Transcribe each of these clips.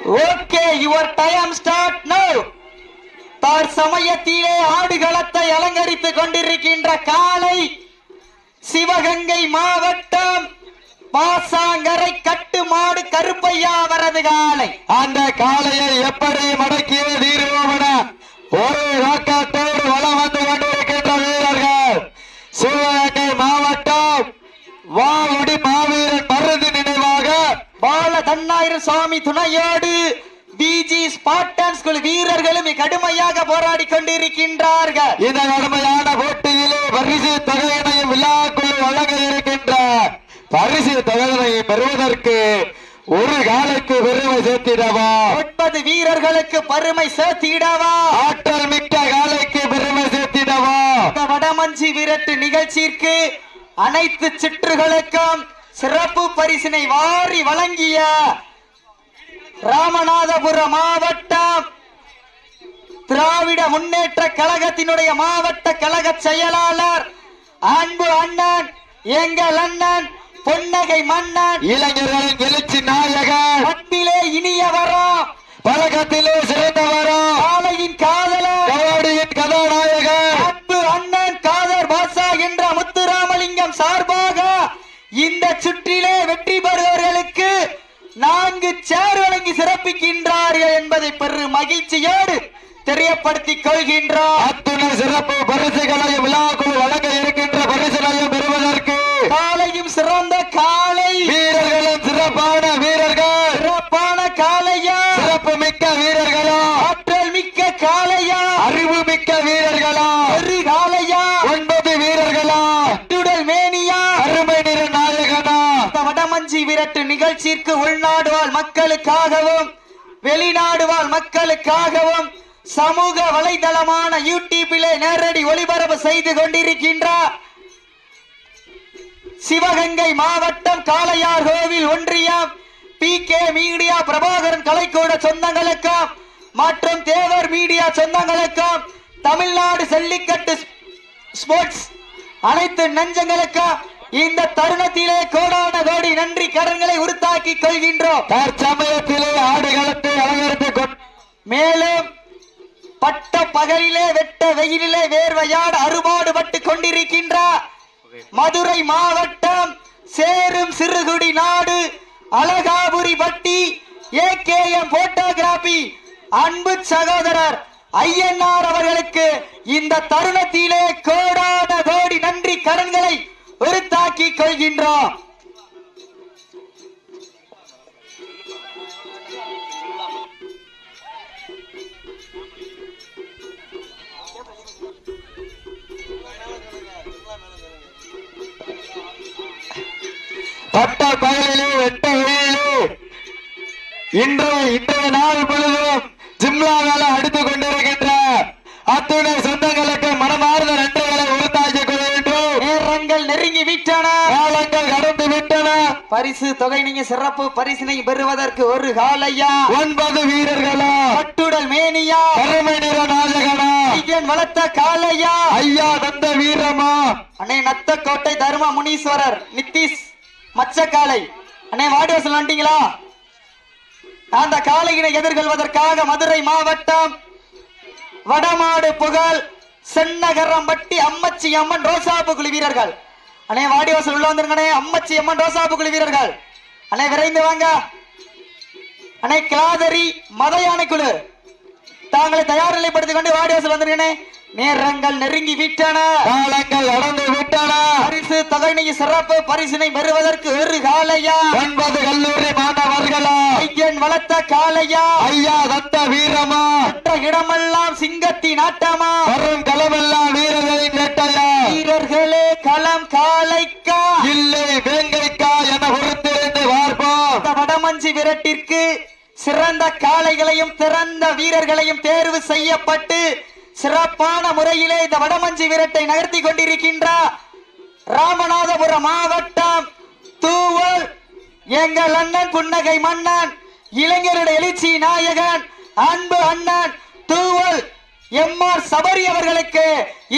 Okay your time start now தற்சமயத்திலே ஆடுகளத்தை அலங்கரித்துக் கொண்டிருக்கின்ற காலை சிவகங்கை மாவட்டம் பாசாங்கரை கட்டுமாடு கருப்பையா வரது காலை. அந்த காளையை எப்படி மடக்கிய தீர்வோமென ஒரு நோக்கத்தோடு வளம் வந்து கொண்டிருக்கின்ற வீரர்கள். சிவகங்கை மாவட்டம் வாவுடி மாவீரன் தன்னாயிரம் சுவாமி துணையோடு பிஜி குழு வீரர்களும் கடுமையாக போராடி கொண்டிருக்கின்றார்கள். இந்த கடுமையான போட்டியிலே பரிசு தொகையினையும் விழாக்குழு வழங்க இருக்கின்ற பரிசு தொகையினை பெறுவதற்கு ஒரு காலைக்கு பெருமை சேர்த்திடவா? ஒன்பது வீரர்களுக்கு பெருமை சேர்த்திடவா? ஆற்றல் மிக்க காலைக்கு பெருமை சேர்த்திடவா? வடமஞ்சி விரட்டு நிகழ்ச்சிக்கு அனைத்து சிற்றுகளுக்கும் சிறப்பு பரிசினை வாரி வழங்கிய ராமநாதபுரம் மாவட்டம் திராவிட முன்னேற்ற கழகத்தினுடைய மாவட்ட கழக செயலாளர் அன்பு அண்ணன் எங்கள் அண்ணன் பொன்னகை மன்னன். இளைஞர்களின் எழுச்சி நாயகன் அன்பிலே இனியவரும் பழக்கத்திலே சிறந்தவரும் சுற்றிலே வெற்றி பெறுபவர்களுக்கு நான்கு சேர் வழங்கி சிறப்பிக்கின்றார்கள் என்பதை பெரு மகிழ்ச்சியோடு தெரியப்படுத்திக் கொள்கின்றோம். அத்துணை சிறப்பு பரிசுகளையும் விழாக்குழு வழங்க இருக்கின்ற பரிசுகளையும் பெறுவதற்கு காலையும் சிறந்த காலை. வீரர்களும் சிறப்பான வீரர்கள் சிறப்பான காலையா சிறப்பு மிக்க வீரர்களும் ஆற்றல் மிக்க காலையா அறிவு மிக்க வீரர்களும் பெரு காலையா ஒன்பது வீரர்களும் அட்டுடல் மேனியா அருமை நிற நாயகனும் இந்த வடமஞ்சி விரட்டு உள்நாடு வாழ் மக்களுக்காகவும் வெளிநாடு வாழ் மக்களுக்காகவும் சமூக வலைதளமான யூடியூபிலே நேரடி ஒளிபரப்பு செய்து கொண்டிருக்கின்றார். சிவகங்கை மாவட்டம் காளையார் கோவில் ஒன்றியம் பி கே மீடியா பிரபாகரன் கலைக்கூட சொந்தங்களுக்கும் மற்றும் தேவர் மீடியா சொந்தங்களுக்கும் தமிழ்நாடு ஜல்லிக்கட்டு ஸ்போர்ட்ஸ் அனைத்து நெஞ்சங்களுக்கும் இந்த தருணத்திலே கோடான கோடி நன்றி கடன்களை உறுத்தாக்கி கொள்கின்றோம். தற்சமயத்திலே ஆடுகளத்தை அலங்கரித்துக் கொண்டு மேலும் பட்ட பகலிலே வெட்ட வெயிலிலே வேர்வையாடு அறுபாடுபட்டு கொண்டிருக்கின்ற மதுரை மாவட்டம் சேரும் சிறுகுடி நாடு அழகாபுரி பட்டி ஏகேஎம் போட்டோகிராபி அன்பு சகோதரர் ஐயனார் அவர்களுக்கு இந்த தருணத்திலே கோடான கோடி நன்றி கடன்களை உறுத்தாக்கி கொள்கின்றோம் பட்ட பகலிலே வெட்ட வெயிலே இன்று இன்றைய நாள் முழுவதும் ஜிம்லா வேலை அடித்துக் கொண்டிருக்கின்ற அத்துணை சொந்தங்களுக்கு மனமார்ந்த நன்றிகளை உறுத்தாக்கிக் கொள்ள வேண்டும் நேரங்கள் நெருங்கி விட்டன காலங்கள் கடந்து விட்டன பரிசு தொகை நீங்க சிறப்பு பரிசினை பெறுவதற்கு ஒரு காலையா? ஒன்பது வீரர்களா? பட்டுடல் மேனியா? கருமை நிற நாயகனா? ஐயன் வளர்த்த காளையா? ஐயா தந்த வீரமா? அண்ணே நத்த கோட்டை தர்ம முனீஸ்வரர் நித்திஷ் மச்சக்காலை அண்ணே வாடிவாசல் வந்துட்டீங்களா? அந்த காளையினை எதிர்கொள்வதற்காக மதுரை மாவட்டம் வடமாடு புகழ் சென்னகரம்பட்டி அம்மச்சி அம்மன் ரோசாப்பு குழு வீரர்கள். அண்ணே வாடிவாசல் உள்ள வந்துருங்கண்ணே. அம்மச்சி அம்மன் ரோசாப்பு குழு வீரர்கள். அண்ணே விரைந்து வாங்க. அண்ணே கிளாதரி மத யானை குழு தாங்களை தயார் நிலைப்படுத்திக் கொண்டு வாடிவாசல் வந்துருங்கண்ணே. நேரங்கள் நெருங்கி விட்டன. காலங்கள் கடந்து விட்டன. பரிசு தொகைனை சிறப்பு பரிசினை பெறுவதற்கு ஒரு காலையா? ஒன்பது கல்லூரி மாணவர்களா? ஐயன் வளர்த்த காலையா? ஐயா தந்த வீரமா? மற்ற இடமெல்லாம் சிங்கத்தின் ஆட்டமா? வரும் களமெல்லாம் வீரர்களின் வேட்டையா வீரர்களே களம் காலைக்கா இல்லை வேங்கைக்கா என பொறுத்திருந்து பார்ப்போம் வடமஞ்சி விரட்டிற்கு சிறந்த காளைகளையும் திறந்த வீரர்களையும் தேர்வு செய்யப்பட்டு சிறப்பான முறையிலே இந்த வடமஞ்சி விரட்டை நகர்த்தி கொண்டிருக்கின்றார் ராமநாதபுரம் மாவட்டம் தூவல். எங்கள் அண்ணன் புன்னகை மன்னன் இளைஞருடைய எழுச்சி நாயகன் அன்பு அண்ணன் தூவல். எம் ஆர் சபரி அவர்களுக்கு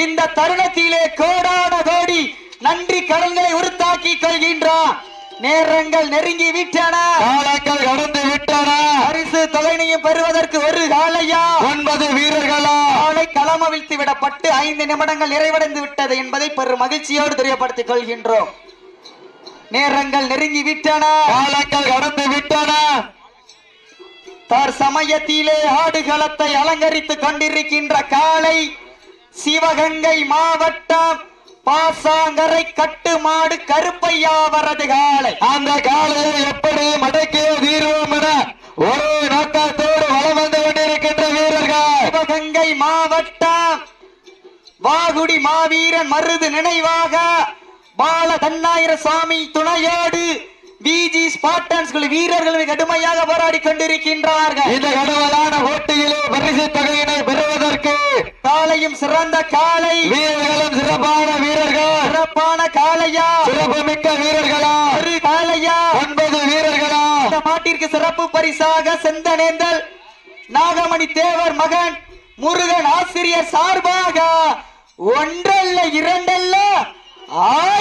இந்த தருணத்திலே கோடான கோடி நன்றி கடன்களை உறுத்தாக்கி கொள்கின்றார் நேரங்கள் நெருங்கி விட்டன. காலங்கள் கடந்து விட்டன. பரிசு தொகையினையும் பெறுவதற்கு ஒரு காலையா? ஒன்பது வீரர்களா? காலை களமவிழ்த்து விடப்பட்டு ஐந்து நிமிடங்கள் நிறைவடைந்து விட்டது என்பதை பெரும் மகிழ்ச்சியோடு தெரியப்படுத்திக் கொள்கின்றோம். நேரங்கள் நெருங்கி விட்டன. காலங்கள் கடந்து விட்டன. தற்சமயத்திலே ஆடுகளத்தை அலங்கரித்துக் கொண்டிருக்கின்ற காலை சிவகங்கை மாவட்டம் பாசாங்கரை கட்டுமாடு கருப்பையா வரது காலை அந்த காலையை எப்படி மடக்கிய தீர்வோம் என ஒரு நோக்கத்தோடு வலம் வந்து கொண்டிருக்கின்ற வீரர்கள். சிவகங்கை மாவட்டம் வாகுடி மாவீரன் மருது நினைவாக பால தன்னாயிர சுவாமி துணையோடு பிஜி ஸ்பாட்டன்ஸ் குழு வீரர்கள் கடுமையாக போராடி கொண்டிருக்கின்றார்கள். இந்த கடவுளான போட்டியிலே பரிசு தொகையினை பெறுவதற்கு காலையும் சிறந்த காலை. வீரர்களும் சிறப்பான வீரர்கள். சிறப்பான காளையா சிறப்புமிக்க வீரர்களா? ஒரு காளையா ஒன்பது வீரர்களா? இந்த மாட்டிற்கு சிறப்பு பரிசாக செந்தனேந்தல் நாகமணி தேவர் மகன் முருகன் ஆசிரியர் சார்பாக ஒன்றல்ல இரண்டல்ல ஆயிரத்தி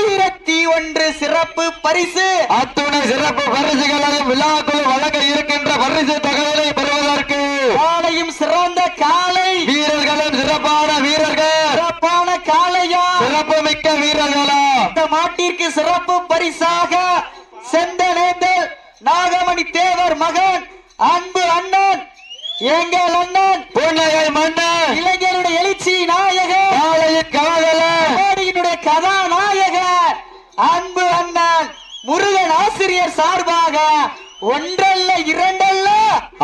ஒன்று சிறப்பு பரிசு. அத்துணை சிறப்பு பரிசுகளையும் விழாக்குழு வழங்க இருக்கின்ற பரிசு தொகையினை பெறுவதற்கு காலையும் சிறந்த காலை வீரர்களும் சிறப்பான வீரர்கள். சிறப்பான காளையா. சிறப்புமிக்க வீரர்களா. இந்த மாட்டிற்கு சிறப்பு பரிசாக செந்தனேந்தல் நாகமணி தேவர் மகன் அன்பு அண்ணன் எங்கள் அண்ணன் புன்னகை மன்னன் இளைஞருடைய எழுச்சி நாயகன் காலையின் கபாடியினுடைய கதாநாயகன் அன்பு அண்ணன் முருகன் ஆசிரியர் சார்பாக ஒன்றல்ல இரண்டல்ல.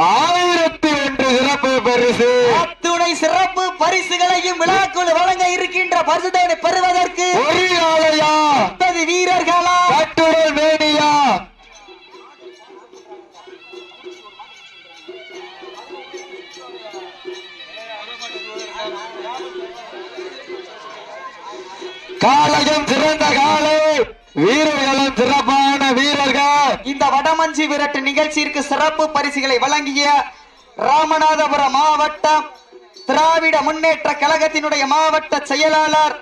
ஆயிரத்தி ஒன்று சிறப்பு பரிசு. அத்துணை சிறப்பு பரிசுகளையும் விழாக்குழு வழங்க இருக்கின்ற பரிசுதனை பெறுவதற்கு ஒரு ஆலையா முப்பது வீரர்களா காலையும் சிறந்த காலை. வீரர்களும் சிறப்பான வீரர்கள். இந்த வடமஞ்சி விரட்டு நிகழ்ச்சியிற்கு சிறப்பு பரிசுகளை வழங்கிய ராமநாதபுரம் மாவட்டம் திராவிட முன்னேற்ற கழகத்தினுடைய மாவட்ட செயலாளர்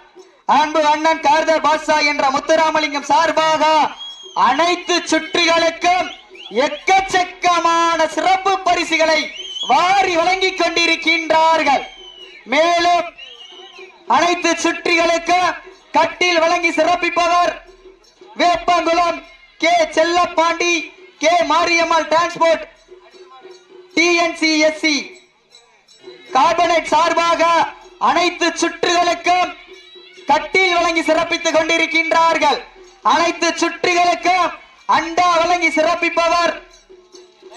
அன்பு அண்ணன் கார்தர் பாஷா என்ற முத்துராமலிங்கம் சார்பாக அனைத்து சுற்றுகளுக்கும் எக்கச்சக்கமான சிறப்பு பரிசுகளை வாரி வழங்கிக் கொண்டிருக்கின்றார்கள். மேலும் அனைத்து சுற்றிகளுக்கும் கட்டில் வழங்கி சிறப்பிப்பவர் Veppankulam K Chellapandi K Mariammal transport TNCSC carbonate சார்பாக அனைத்து சுற்றுகளுக்கும் கட்டில் வழங்கி சிறப்பித்துக் கொண்டிருக்கின்றார்கள். அனைத்து சுற்றுகளுக்கும் அண்டா வழங்கி சிறப்பிப்பவர்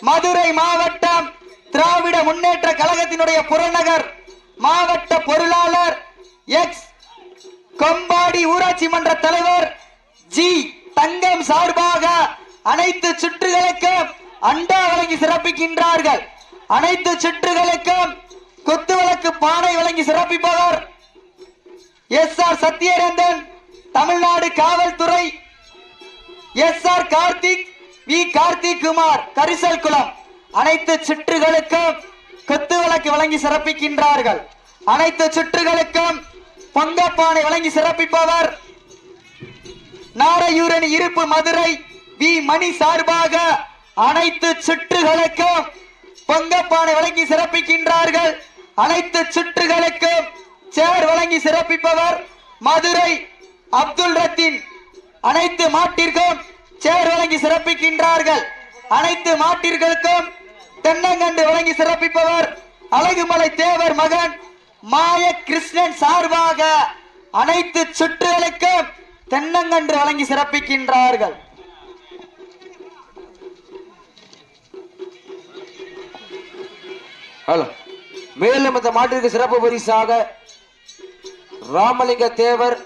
மதுரை மாவட்டம் திராவிட முன்னேற்ற கழகத்தினுடைய புறநகர் மாவட்ட பொருளாளர் எக்ஸ் கொம்பாடி ஊராட்சி மன்ற தலைவர் ஜி தங்கம் சார்பாக அனைத்து சுற்றுகளுக்கும் அண்டா வழங்கி சிறப்பிக்கின்றார்கள். அனைத்து சுற்றுகளுக்கும் குத்துவிளக்கு பானை வழங்கி சிறப்பிப்பவர் எஸ் ஆர் சத்யரந்தன் தமிழ்நாடு காவல்துறை S R Karthik V. Karthik Kumar Karisalkulam. அனைத்து சுற்றுகளுக்கும் குத்துவிளக்கு வழங்கி சிறப்பிக்கின்றார்கள். அனைத்து சுற்றுகளுக்கும் பங்கப்பானை வழங்கி சிறப்பிப்பவர் நாரையூரணி இருப்பு மதுரை வி மணி சார்பாக அனைத்து சுற்றுகளுக்கும் பொங்கப்பானை வழங்கி சிறப்பிக்கின்றார்கள். அனைத்து சுற்றுகளுக்கும் சேர் வழங்கி சிறப்பிப்பவர் மதுரை அப்துல் ரத்தீன். அனைத்து மாட்டிற்கும் சேர் வழங்கி சிறப்பிக்கின்றார்கள். அனைத்து மாட்டிற்கும் தென்னங்கண்டு வழங்கி சிறப்பிப்பவர் அழகுமலை தேவர் மகன் மாய கிருஷ்ணன் சார்பாக அனைத்து சுற்றுகளுக்கும் தென்னங்கன்று வழங்கி சிறப்பிக்கின்றார்கள். ஹலோ. மேலும் இந்த மாட்டிற்கு சிறப்பு பரிசாக ராமலிங்க தேவர்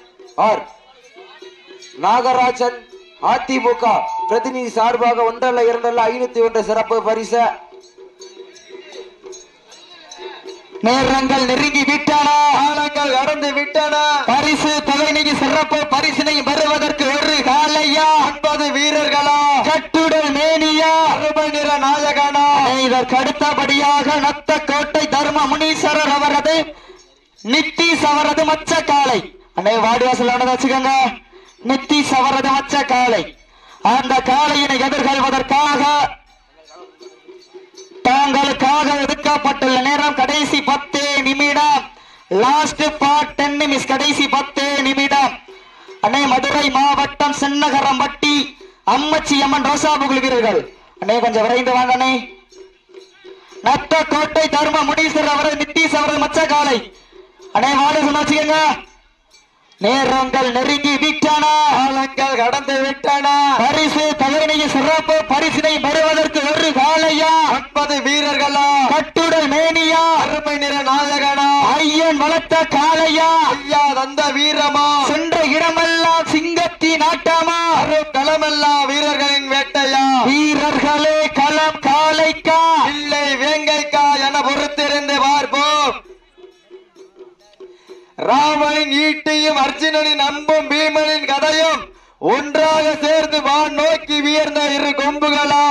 ஆர். நாகராஜன் அதிமுக பிரதிநிதி சார்பாக ஒன்றல்ல இரண்டல்ல ஐநூத்தி ஒன்று சிறப்பு பரிசை. நேரங்கள் நெருங்கி விட்டன. காலங்கள் கடந்து விட்டன. பரிசு தொகையினையும் சிறப்பு பரிசினையும் பெறுவதற்கு ஒரு காலையா? ஒன்பது வீரர்களா? கட்டுடல் மேனியா? நிற நாயகனா? இதற்கு அடுத்தபடியாக நத்த கோட்டை தர்ம முனீஸ்வரர் அவரது நித்தீஷ் அவரது மச்ச காளை. அண்ணே வாடிவாசல் வச்சதுங்க நித்தீஷ் அவரது மச்ச காளை. அந்த காளையினை எதிர்கொள்வதற்காக தாங்களுக்காக ஒதுக்கப்பட்டுள்ள நேரம் கடைசி பத்து நிமிடம். லாஸ்ட் பார்ட் டென் கடைசி பத்து நிமிடம். அண்ணே மதுரை மாவட்டம் சின்னகரம்பட்டி அம்மச்சி அம்மன் ரோசா வீரர்கள். அண்ணே கொஞ்சம் விரைந்து வாங்க அண்ணே. நத்த கோட்டை தர்ம முனீஸ்வரர் அவரது நித்தீஷ் அவரது மச்ச காலை அண்ணே வாடு வச்சுக்கோங்க நேரங்கள் நெருங்கி விட்டன. காலங்கள் கடந்து விட்டன. பரிசு தகவனைய சிறப்பு பரிசினை பெறுவதற்கு ஒரு காலையா ஒன்பது வீரர்களா? கட்டுடல் மேனியா? அருமை நிற நாயகனா? ஐயன் வளர்த்த காளையா? ஐயா தந்த வீரமா? சென்ற இடமெல்லாம் சிங்கத்தின் ஆட்டமா? அரும் களமெல்லாம் வீரர்களின் வேட்டையா? வீரர்களே ராமனின் ஈட்டியும் அர்ஜுனனின் அம்பும் பீமனின் கதையும் ஒன்றாக சேர்ந்து வான் நோக்கி உயர்ந்த இரு கொம்புகளா?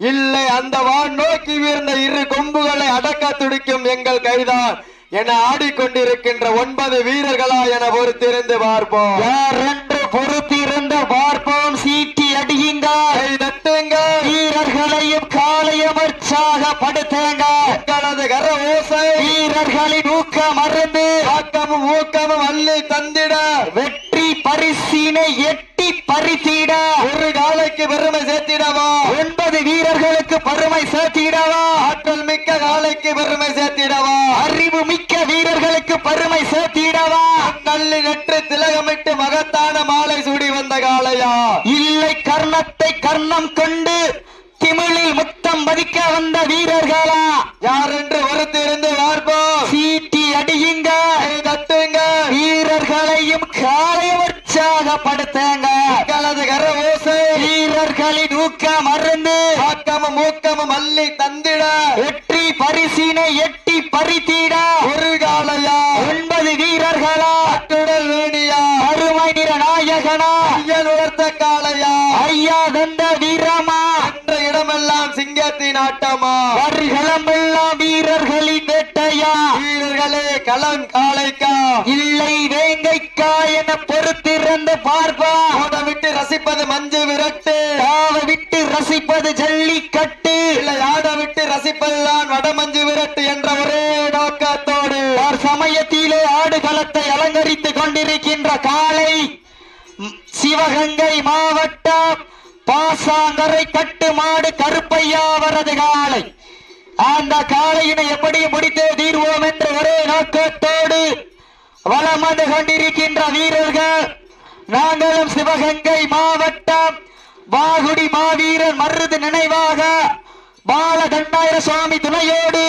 இல்லை அந்த வான் நோக்கி உயர்ந்த இரு கொம்புகளை அடக்க துடிக்கும் எங்கள் கைதான் என ஆடிக்கொண்டிருக்கின்ற ஒன்பது வீரர்களா என பொறுத்திருந்து பார்ப்போம். யார் என்று பொறுத்திருந்த பார்ப்போம் சீட்டி அடியுங்க கை தட்டுங்க. வீரர்களையும் காளையும் உற்சாகப்படுத்துங்க எங்களது கர ஓசை. வீரர்களின் ஊக்கம் மருந்து ஆக்கமும் ஊக்கமும் அள்ளி தந்திட. வெற்றி பரிசினை எட்டி பறித்திட. ஒரு காலைக்கு பெருமை சேர்த்திடவா? ஒன்பது வீரர்களுக்கு பெருமை சேர்த்திடவா? ஆற்றல் மிக்க காலைக்கு பெருமை சேர்த்திடவா? அறிவு மிக்க வீரர்களுக்கு பெருமை சேர்த்திடவா? கள்ளி நெற்று திலகமிட்டு மகத்தான மாலை சூடி வந்த காளையா? இல்லை கர்ணத்தை கர்ணம் கொண்டு திமிழில் முத்தம் பதிக்க வந்த வீரர்களா? யார் என்று ஒருத்திருந்து பார்ப்போம். சீட்டி அடியுங்க. தட்டுங்க. வீரர்களையும் காலையும் உற்சாகப்படுத்துங்க எங்களது கர ஓசை வீரர்களின் ஊக்கம் மருந்து ஆக்கமும் ஊக்கமும் அள்ளி தந்திட. வெற்றி பரிசினை எட்டி பறித்திட. ஒரு காளையா ஒன்பது வீரர்களா? அட்டுடல் வேணியா? அருமை நிற நாயகனா? ஐயன் உணர்த்த காளையா ஐயா தந்த வீரமா? ஆட்டமா வருகளமெல்லாம் வீரர்களின் வேட்டையா? வீரர்களே களம் காளைக்கா? இல்லை வேங்கைக்கா என பொறுத்திருந்து பார்ப்பா. ஓட விட்டு ரசிப்பது மஞ்சு விரட்டு. தாவ விட்டு ரசிப்பது ஜல்லிக்கட்டு. இல்லை ஆட விட்டு ரசிப்பதுதான் வடமஞ்சு விரட்டு என்ற ஒரே நோக்கத்தோடு. சமயத்திலே ஆடுகளத்தை அலங்கரித்துக் கொண்டிருக்கின்ற காலை சிவகங்கை மாவட்டம். பாசாங்கரை கட்டு மாடு கருப்பையா வரது காலை. அந்த காளையினை எப்படி முடித்தே தீர்வோம் என்ற ஒரே நோக்கத்தோடு வளம் வந்து கொண்டிருக்கின்ற வீரர்கள். நாங்களும் சிவகங்கை மாவட்டம் வாகுடி மாவீரர் மருது நினைவாக பாலதண்டாயிர சுவாமி துணையோடு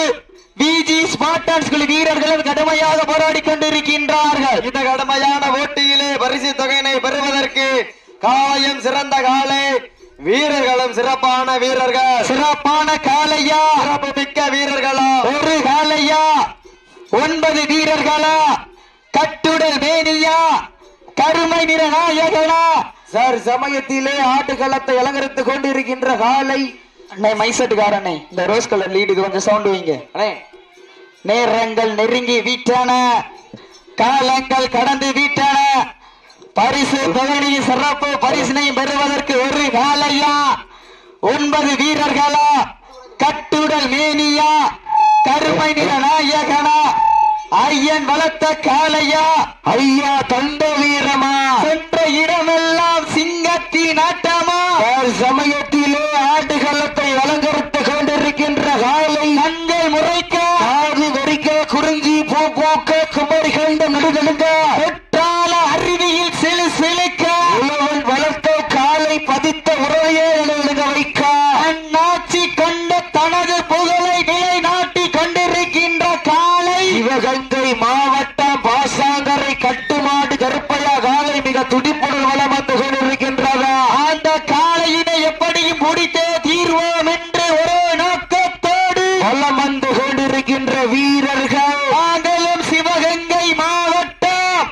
பிஜி ஸ்மார்ட் குழு வீரர்களும் கடுமையாக போராடி கொண்டிருக்கின்றார்கள். இந்த கடுமையான போட்டியிலே பரிசு தொகை காளையும் சிறந்த காளை வீரர்களும் சிறப்பான வீரர்கள். சிறப்பான காளையா. சிறப்பு மிக்க வீரர்களா. ஒரு காளையா. ஒன்பது வீரர்களா. கட்டுடல் மேனியா. கருமை நிற நாயகனா சார் சமயத்திலே ஆட்டுக்களத்தை அலங்கரித்துக் கொண்டிருக்கின்ற காளை. அண்ணே மைசட்டுக்காரனே இந்த ரோஸ் கலர் லீடுக்கு கொஞ்சம் சவுண்ட் வைங்க. அண்ணே. நேரங்கள் நெருங்கி விட்டன காலங்கள் கடந்து விட்டன பரிசு தொகையை சிறப்பு பரிசினை பெறுவதற்கு ஒரு காலையா ஒன்பது வீரர்களா? கட்டுடல் மேனியா? கருமை நிற நாயகனா? ஐயன் வளர்த்த காலையா ஐயா தண்ட வீரமா? சென்ற இடமெல்லாம் சிங்கத்தின் ஆட்டமா? சமய கட்டுமாடு கருப்பையா காலை மிக துடிப்புடன் வளம் வந்து கொண்டிருக்கின்றதா அந்த காலையினை எப்படியும் முடித்தே தீர்வோம் என்று ஒரே நோக்கத்தோடு வளம் வந்து கொண்டிருக்கின்ற வீரர்கள் நாங்களும் சிவகங்கை மாவட்டம்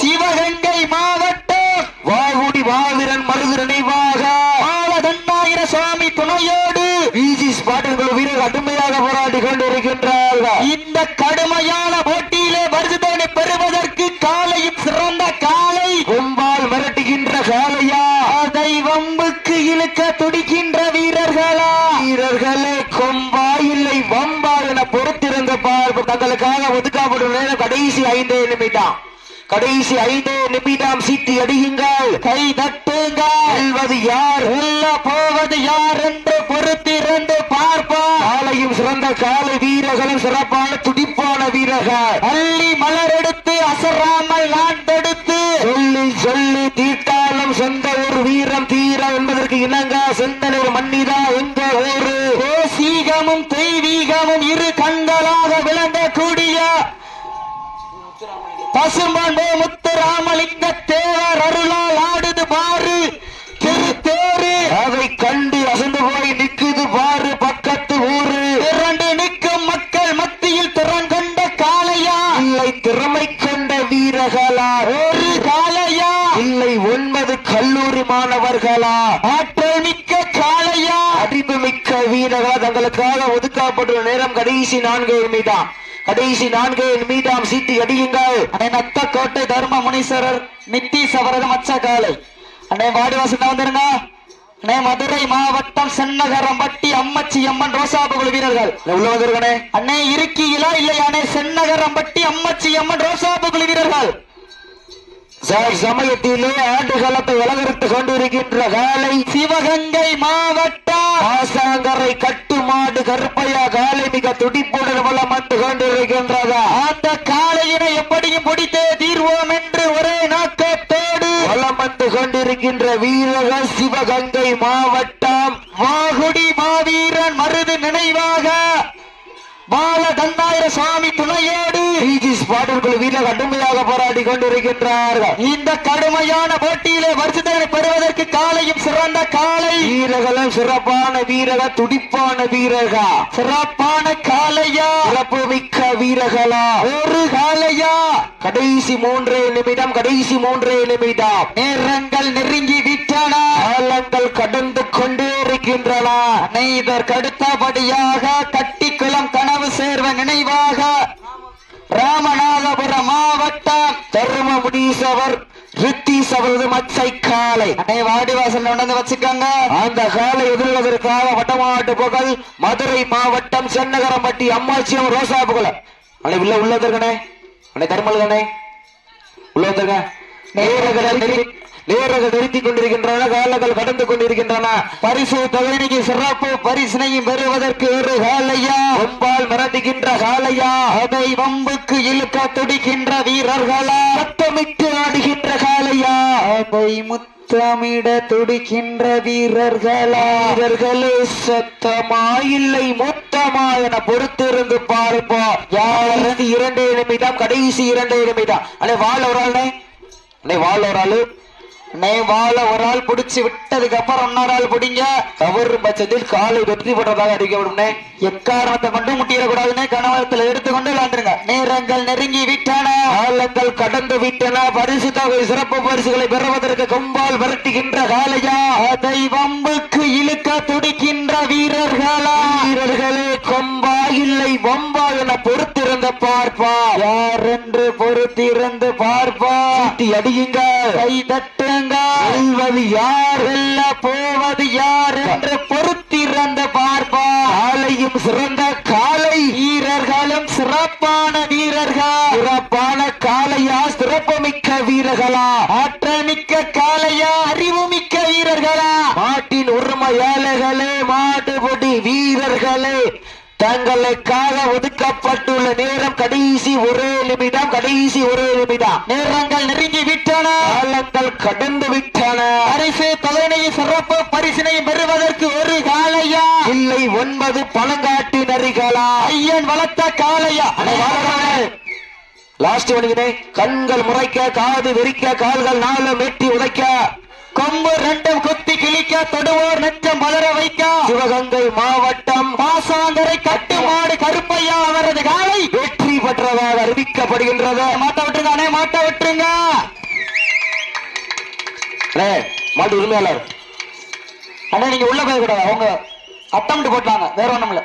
சிவகங்கை மாவட்டம் வாகுடி மாவீரன் மருது நினைவாக மாவதன்னாயிர சுவாமி துணையோடு விஜி ஸ்பாட்டன்கள் வீரர் கடுமையாக போராடி கொண்டிருக்கின்றார்கள் இந்த கடுமையான போட்டியிலே பரிசுத்தவனை பெறுவதற்கு காலையும் சிறந்த காலை கும்பால் மிரட்டுகின்ற காலையா அதை வம்புக்கு இழுக்க துடிக்கின்ற வீரர்களா வீரர்களே கொம்பா இல்லை வம்பா என பொறுத்திருந்த தங்களுக்காக ஒதுக்கப்படும் கடைசி ஐந்தே நிமிடம். கடைசி ஐந்தே நிமிடம் சீட்டி அடியுங்கள். கை தட்டுங்கள். வெல்வது யார்? வெல்ல போவது யார் என்று பொறுத்திருந்து பார்ப்போம். காலையும் சிறந்த காலை வீரர்களும் சிறப்பான துடிப்பான வீரர்கள். அள்ளி மலர் எடுத்து அசராமல் நான் தடுத்து. சொல்லி சொல்லி தீட்டாலும் சொந்த ஒரு வீரம் தீரம் என்பதற்கு இணங்க செந்தனூர் மன்னிதா எங்க ஊரு? தேசீகமும் தெய்வீகமும் இரு கண்களாக விளங்கக்கூடிய பசும்பொன்பு முத்துராமலிங்க வீரர்களா ஒதுக்கப்பட்டுள்ள நேரம் கடைசி நான்கு நிமிடம் கடைசி நான்கு மீதாம் சீட்டி அடியுங்கள் அண்ணே நத்த கோட்டை தர்ம முனீஸ்வரர் நித்தீஷ் அவரது மச்ச காலை அண்ணே வாடிவாசன் வந்துருங்க அண்ணே மதுரை மாவட்டம் சென்னகரம்பட்டி அம்மச்சி அம்மன் ரோசாபுகுழு வீரர்கள். உள்ள வந்திருக்கனே. அண்ணே இருக்கீங்களா இல்லையானே சென்னகரம்பட்டி அம்மச்சி அம்மன் ரோசாபுகுழு வீரர்கள். சமயத்திலே ஆண்டு காலத்தை விலகரித்துக் கொண்டிருக்கின்ற காலை சிவகங்கை மாவட்டம். ஆசாங்கரை கட்டுமாடு கருப்பையா காலை மிக துடிப்புடன் வளம் வந்து கொண்டிருக்கின்றதா. அந்த காளையினை எப்படியும் பிடித்தே தீர்வோம் என்று ஒரே நோக்கத்தோடு. வளம் வந்து கொண்டிருக்கின்ற வீரர்கள் சிவகங்கை மாவட்டம். வாகுடி மாவீரன் மருது நினைவாக. பால தந்தாயிர சுவாமி துணையோடு பாடல்கள் வீரர் கடுமையாக போராடி கொண்டிருக்கின்றார்கள். இந்த கடுமையான போட்டியிலே சிறந்த காலை சிறப்பான வீரர்கள் துடிப்பான வீரகா சிறப்பான காலையா சிறப்பு மிக்க வீரர்களா. ஒரு காலையா கடைசி மூன்றே நிமிடம் கடைசி மூன்றே நிமிடம். நேரங்கள் நெருங்கி விட்டன. காலங்கள் கடந்து கொண்டே இருக்கின்றன. இதற்கடுத்தபடியாக இதற்கு அடுத்தபடியாக கட்டிக்குளம் கனவு சேர்வ நினைவாக. ராமநாதபுரம் மாவட்டம் தர்ம முனீசவர் ரித்தீஸ் அவரது மச்சை காலை. அன்னை வாடிவாசல் உணர்ந்து வச்சுக்கோங்க. அந்த காலை எதிர்வதற்காக வட்டமாவட்ட புகழ் மதுரை மாவட்டம் சென்னகரம்பட்டி அம்மாச்சியம் ரோசா புகழ அண்ணே உள்ள உள்ள வந்திருக்கனே. அண்ணே தர்மல்கண்ணே உள்ள வந்திருக்க. நேரங்கள் வீரர்கள் நிறுத்திக் கொண்டிருக்கின்றன காலங்கள் கடந்து கொண்டிருக்கின்றன. பரிசு தொகைக்கு சிறப்பு பரிசினையும் பெறுவதற்கு ஒரு காலையா? கொம்பால் மிரட்டுகின்ற காலையா? அதை வம்புக்கு இழுக்க துடிக்கின்ற வீரர்களா? சத்தமிட்டு ஆடுகின்ற காலையா? அதை முத்தமிட துடிக்கின்ற வீரர்களா? வீரர்களே சத்தமா இல்லை மொத்தமா என பொறுத்திருந்து பார்ப்போம். யாரது இரண்டே நிமிடம் கடைசி இரண்டே நிமிடம். அடே வாழ ஒரு ஆளு. அண்ணே வாழ ஒரு ஆளு. மேவால ஒரு ஆள் பிடிச்சு விட்டதுக்கு அப்புறம் இன்னொரு ஆள் பிடிங்க. தவறு பட்சத்தில் காலை வெற்றி பெற்றதாக அறிவிக்கப்படும்னே எக்காரணத்தை கொண்டு முட்டிடக்கூடாதுன்னு கனவத்தில் எடுத்துக்கொண்டு விளாண்டுருங்க. நேரங்கள் நெருங்கி விட்டன. காலங்கள் கடந்து விட்டன. பரிசு தொகை சிறப்பு பரிசுகளை பெறுவதற்கு கும்பால் விரட்டுகின்ற காலையா அதை வம்புக்கு இழுக்க துடிக்கின்ற வீரர்களா. வீரர்களே கொம்பா இல்லை வம்பா என பொறுத்திருந்த பார்ப்பா. யார் என்று பொறுத்திருந்து பார்ப்பா. சீட்டி அடியுங்கள். கை தட்டுங்க வெல்வது யார்? வெல்ல போவது யார் என்று பொறுத்திருந்து பார்ப்போம் காலையும் சிறந்த காலை. வீரர்களும் சிறப்பான வீரர்கள். சிறப்பான காலையா? சிறப்புமிக்க வீரர்களா? ஆற்றல் மிக்க காளையா அறிவு மிக்க வீரர்களா? மாட்டின் உரிமையாளர்களே மாட்டுப்பொடி வீரர்களே. தங்களுக்காக ஒதுக்கப்பட்டுள்ள நேரம் கடைசி ஒரே நிமிடம் கடைசி ஒரே நிமிடம். நேரங்கள் நெருங்கி விட்டன காலங்கள் கடந்து விட்டன பரிசு தொகையினை சிறப்பு பரிசினை பெறுவதற்கு ஒரு காளையா இல்லை ஒன்பது பணங்காட்டி நரிகளா ஐயன் வளர்த்த காளையா லாஸ்ட் வணிகனே கண்கள் முறைக்க காது வெறிக்க கால்கள் நாலு வெட்டி உதைக்க. கொம்பு ரெண்டும் குத்தி கிழிக்க தொடுவோர் நெஞ்சம் வளர வைக்க. சிவகங்கை மாவட்டம் பாசாந்தரை கட்டுமாடு கருப்பையா அவரது காலை வெற்றி பெற்றதாக அறிவிக்கப்படுகின்றது மாட்ட விட்டுருங்க அண்ணே மாட்ட விட்டுருங்க. அண்ணே, மாட்டு உரிமையாளர். அண்ணே நீங்க உள்ள போய் கூடாது அவங்க அட்டம்ட்டு போட்டாங்க வேற ஒண்ணும் இல்ல